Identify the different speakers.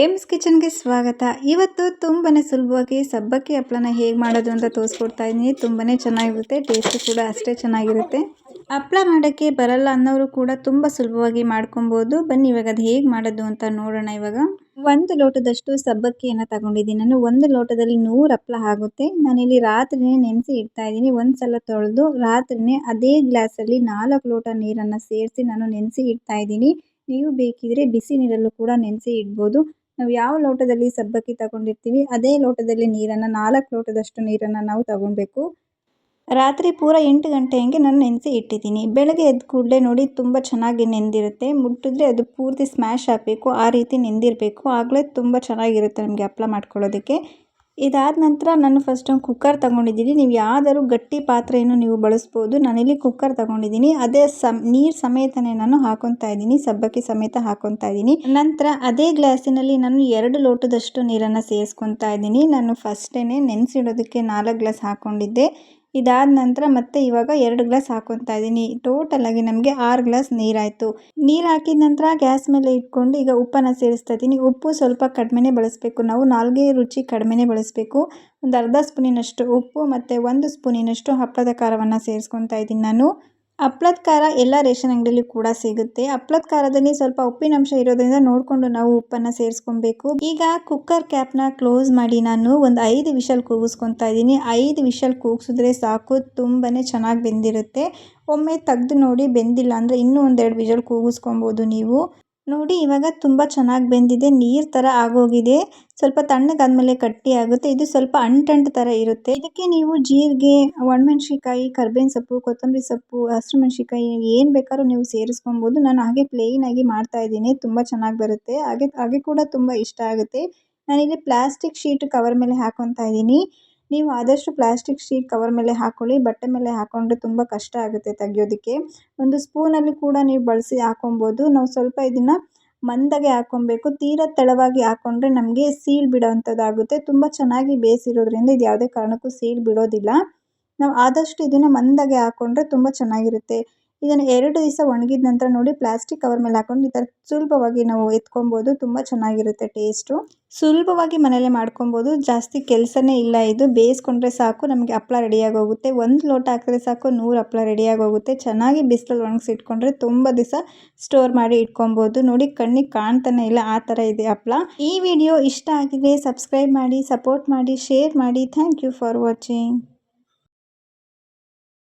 Speaker 1: AIIMS ಕಿಚನ್ಗೆ ಸ್ವಾಗತ. ಇವತ್ತು ತುಂಬಾ ಸುಲಭವಾಗಿ ಸಬ್ಬಕ್ಕಿ ಹಪ್ಪಳನ ಹೇಗೆ ಮಾಡೋದು ಅಂತ ತೋರಿಸ್ಕೊಡ್ತಾ ಇದ್ದೀನಿ. ತುಂಬಾ ಚೆನ್ನಾಗಿರುತ್ತೆ, ಟೇಸ್ಟು ಕೂಡ ಅಷ್ಟೇ ಚೆನ್ನಾಗಿರುತ್ತೆ. ಹಪ್ಪಳ ಮಾಡೋಕ್ಕೆ ಬರಲ್ಲ ಅನ್ನೋರು ಕೂಡ ತುಂಬ ಸುಲಭವಾಗಿ ಮಾಡ್ಕೊಬೋದು. ಬನ್ನಿ, ಇವಾಗ ಅದು ಹೇಗೆ ಮಾಡೋದು ಅಂತ ನೋಡೋಣ ಇವಾಗ. ಒಂದು ಲೋಟದಷ್ಟು ಸಬ್ಬಕ್ಕಿಯನ್ನು ತಗೊಂಡಿದ್ದೀನಿ. ನಾನು ಒಂದು ಲೋಟದಲ್ಲಿ ನೂರು ಹಪ್ಪಳ ಆಗುತ್ತೆ. ನಾನಿಲ್ಲಿ ರಾತ್ರಿನೇ ನೆನೆಸಿ ಇಡ್ತಾ ಇದ್ದೀನಿ. ಒಂದು ಸಲ ತೊಳೆದು ರಾತ್ರಿನೇ ಅದೇ ಗ್ಲಾಸಲ್ಲಿ ನಾಲ್ಕು ಲೋಟ ನೀರನ್ನು ಸೇರಿಸಿ ನಾನು ನೆನೆಸಿ ಇಡ್ತಾ ಇದ್ದೀನಿ. ನೀವು ಬೇಕಿದ್ರೆ ಬಿಸಿ ನೀರಲ್ಲೂ ಕೂಡ ನೆನೆಸಿ ಇಡ್ಬೋದು. ನಾವು ಯಾವ ಲೋಟದಲ್ಲಿ ಸಬ್ಬಕ್ಕಿ ತಗೊಂಡಿರ್ತೀವಿ, ಅದೇ ಲೋಟದಲ್ಲಿ ನೀರನ್ನು, ನಾಲ್ಕು ಲೋಟದಷ್ಟು ನೀರನ್ನು ನಾವು ತಗೊಬೇಕು ರಾತ್ರಿ ಪೂರ ಎಂಟು ಗಂಟೆ ಹಂಗೆ ನಾನು ನೆನೆಸಿ ಇಟ್ಟಿದ್ದೀನಿ. ಬೆಳಗ್ಗೆ ಎದ್ದ ಕೂಡಲೇ ನೋಡಿ ತುಂಬ ಚೆನ್ನಾಗಿ ನೆಂದಿರುತ್ತೆ. ಮುಟ್ಟಿದ್ರೆ ಅದು ಪೂರ್ತಿ ಸ್ಮ್ಯಾಶ್ ಆಗಬೇಕು, ಆ ರೀತಿ ನೆಂದಿರಬೇಕು. ಆಗಲೇ ತುಂಬ ಚೆನ್ನಾಗಿರುತ್ತೆ ನಮಗೆ ಹಪ್ಳ ಮಾಡ್ಕೊಳ್ಳೋದಕ್ಕೆ. ಇದಾದ ನಂತರ ನಾನು ಫಸ್ಟ್ ಒಂದು ಕುಕ್ಕರ್ ತೊಗೊಂಡಿದ್ದೀನಿ. ನೀವು ಯಾವ್ದಾದ್ರು ಗಟ್ಟಿ ಪಾತ್ರೆಯನ್ನು ನೀವು ಬಳಸ್ಬೋದು. ನಾನಿಲ್ಲಿ ಕುಕ್ಕರ್ ತೊಗೊಂಡಿದ್ದೀನಿ. ಅದೇ ಸಮ್, ನೀರು ಸಮೇತನೇ ನಾನು ಹಾಕೊತಾ ಇದ್ದೀನಿ. ಸಬ್ಬಕ್ಕಿ ಸಮೇತ ಹಾಕೊತಾ ಇದ್ದೀನಿ. ನಂತರ ಅದೇ ಗ್ಲಾಸಿನಲ್ಲಿ ನಾನು ಎರಡು ಲೋಟದಷ್ಟು ನೀರನ್ನು ಸೇರಿಸ್ಕೊತಾ ಇದ್ದೀನಿ. ನಾನು ಫಸ್ಟೇ ನೆನೆಸಿಡೋದಕ್ಕೆ ನಾಲ್ಕು ಗ್ಲಾಸ್ ಹಾಕ್ಕೊಂಡಿದ್ದೆ. ಇದಾದ ನಂತರ ಮತ್ತೆ ಇವಾಗ ಎರಡು ಗ್ಲಾಸ್ ಹಾಕೊತಾ ಇದ್ದೀನಿ. ಟೋಟಲಾಗಿ ನಮಗೆ ಆರು ಗ್ಲಾಸ್ ನೀರಾಯಿತು. ನೀರು ಹಾಕಿದ ನಂತರ ಗ್ಯಾಸ್ ಮೇಲೆ ಇಟ್ಕೊಂಡು ಈಗ ಉಪ್ಪನ್ನು ಸೇರಿಸ್ತಾ ಇದ್ದೀನಿ. ಉಪ್ಪು ಸ್ವಲ್ಪ ಕಡಿಮೆನೇ ಬಳಸಬೇಕು. ನಾವು ನಾಲ್ಗೆ ರುಚಿ ಕಡಿಮೆನೇ ಬಳಸಬೇಕು. ಒಂದು ಅರ್ಧ ಸ್ಪೂನಿನಷ್ಟು ಉಪ್ಪು ಮತ್ತು ಒಂದು ಸ್ಪೂನಿನಷ್ಟು ಹಪ್ಪಳದ ಖಾರವನ್ನು ಸೇರಿಸ್ಕೊತಾ ಇದ್ದೀನಿ ನಾನು. ಹಪ್ಳದ ಖಾರ ಎಲ್ಲ ರೇಷನ್ ಅಂಗಡಿಯಲ್ಲಿ ಕೂಡ ಸಿಗುತ್ತೆ. ಹಪ್ಳದ ಖಾರದಲ್ಲಿ ಸ್ವಲ್ಪ ಉಪ್ಪಿನಂಶ ಇರೋದ್ರಿಂದ ನೋಡಿಕೊಂಡು ನಾವು ಉಪ್ಪನ್ನು ಸೇರಿಸ್ಕೊಬೇಕು. ಈಗ ಕುಕ್ಕರ್ ಕ್ಯಾಪ್ನ ಕ್ಲೋಸ್ ಮಾಡಿ ನಾನು ಒಂದು ಐದು ವಿಷಲ್ ಕೂಗಿಸ್ಕೊತಾ ಇದ್ದೀನಿ. ಐದು ವಿಷಲ್ ಕೂಗಿಸಿದ್ರೆ ಸಾಕು ತುಂಬಾ ಚೆನ್ನಾಗಿ ಬೆಂದಿರುತ್ತೆ. ಒಮ್ಮೆ ತೆಗ್ದು ನೋಡಿ ಬೆಂದಿಲ್ಲ ಅಂದರೆ ಇನ್ನೂ ಒಂದೆರಡು ವಿಷಲ್ ಕೂಗಿಸ್ಕೊಬೋದು ನೀವು. ನೋಡಿ, ಇವಾಗ ತುಂಬ ಚೆನ್ನಾಗಿ ಬೆಂದಿದೆ, ನೀರು ಥರ ಆಗೋಗಿದೆ. ಸ್ವಲ್ಪ ತಣ್ಣಗಾದ್ಮೇಲೆ ಕಟ್ಟಿ ಆಗುತ್ತೆ. ಇದು ಸ್ವಲ್ಪ ಅಂಟಂಟು ಥರ ಇರುತ್ತೆ. ಇದಕ್ಕೆ ನೀವು ಜೀರಿಗೆ ಒಣಮೆಣ್ಸಿಕಾಯಿ ಕರ್ಬೇವಿನ ಸೊಪ್ಪು, ಕೊತ್ತಂಬರಿ ಸೊಪ್ಪು, ಹಸಿರು ಏನು ಬೇಕಾದ್ರೂ ನೀವು ಸೇರಿಸ್ಕೊಬೋದು. ನಾನು ಹಾಗೆ ಪ್ಲೇನಾಗಿ ಮಾಡ್ತಾ ಇದ್ದೀನಿ. ತುಂಬ ಚೆನ್ನಾಗಿ ಬರುತ್ತೆ. ಹಾಗೆ ಹಾಗೆ ಕೂಡ ತುಂಬ ಇಷ್ಟ ಆಗುತ್ತೆ. ನಾನಿಲ್ಲಿ ಪ್ಲಾಸ್ಟಿಕ್ ಶೀಟ್ ಕವರ್ ಮೇಲೆ ಹಾಕೊತಾ ಇದ್ದೀನಿ. ನೀವು ಆದಷ್ಟು ಪ್ಲಾಸ್ಟಿಕ್ ಶೀಟ್ ಕವರ್ ಮೇಲೆ ಹಾಕ್ಕೊಳ್ಳಿ ಬಟ್ಟೆ ಮೇಲೆ ಹಾಕೊಂಡ್ರೆ ತುಂಬ ಕಷ್ಟ ಆಗುತ್ತೆ ತೆಗಿಯೋದಕ್ಕೆ. ಒಂದು ಸ್ಪೂನಲ್ಲಿ ಕೂಡ ನೀವು ಬಳಸಿ ಹಾಕೊಬೋದು. ನಾವು ಸ್ವಲ್ಪ ಇದನ್ನು ಮಂದಗೆ ಹಾಕೊಬೇಕು. ತೀರ ತೆಳವಾಗಿ ಹಾಕೊಂಡ್ರೆ ನಮಗೆ ಸೀಲ್ ಬಿಡೋವಂಥದ್ದಾಗುತ್ತೆ. ತುಂಬ ಚೆನ್ನಾಗಿ ಬೇಯಿಸಿರೋದ್ರಿಂದ ಇದು ಯಾವುದೇ ಕಾರಣಕ್ಕೂ ಸೀಲ್ ಬಿಡೋದಿಲ್ಲ. ನಾವು ಆದಷ್ಟು ಇದನ್ನು ಮಂದಗೆ ಹಾಕೊಂಡ್ರೆ ತುಂಬ ಚೆನ್ನಾಗಿರುತ್ತೆ. ಇದನ್ನು ಎರಡು ದಿವಸ ಒಣಗಿದ ನಂತರ ನೋಡಿ ಪ್ಲಾಸ್ಟಿಕ್ ಕವರ್ ಮೇಲೆ ಹಾಕೊಂಡು ಈ ಥರ ಸುಲಭವಾಗಿ ನಾವು ಎತ್ಕೊಬೋದು. ತುಂಬ ಚೆನ್ನಾಗಿರುತ್ತೆ ಟೇಸ್ಟು ಸುಲಭವಾಗಿ ಮನೇಲೆ ಮಾಡ್ಕೊಬೋದು. ಜಾಸ್ತಿ ಕೆಲಸನೇ ಇಲ್ಲ ಇದು. ಬೇಯಿಸ್ಕೊಂಡ್ರೆ ಸಾಕು, ನಮಗೆ ಹಪ್ಳ ರೆಡಿಯಾಗಿ ಹೋಗುತ್ತೆ ಒಂದು ಲೋಟ ಹಾಕಿದ್ರೆ ಸಾಕು, ನೂರು ಹಪ್ಳ ರೆಡಿಯಾಗಿ ಹೋಗುತ್ತೆ ಚೆನ್ನಾಗಿ ಬಿಸಿಲಲ್ಲಿ ಒಣಗಿಸಿಟ್ಕೊಂಡ್ರೆ ತುಂಬ ದಿವಸ ಸ್ಟೋರ್ ಮಾಡಿ ಇಟ್ಕೊಬೋದು. ನೋಡಿ ಕಣ್ಣಿಗೆ ಕಾಣ್ತಾನೆ ಇಲ್ಲ ಆ ಥರ ಇದೆ ಹಪ್ಳ. ಈ ವಿಡಿಯೋ ಇಷ್ಟ ಆಗಿದೆ ಸಬ್ಸ್ಕ್ರೈಬ್ ಮಾಡಿ ಸಪೋರ್ಟ್ ಮಾಡಿ ಶೇರ್ ಮಾಡಿ. Thank you for watching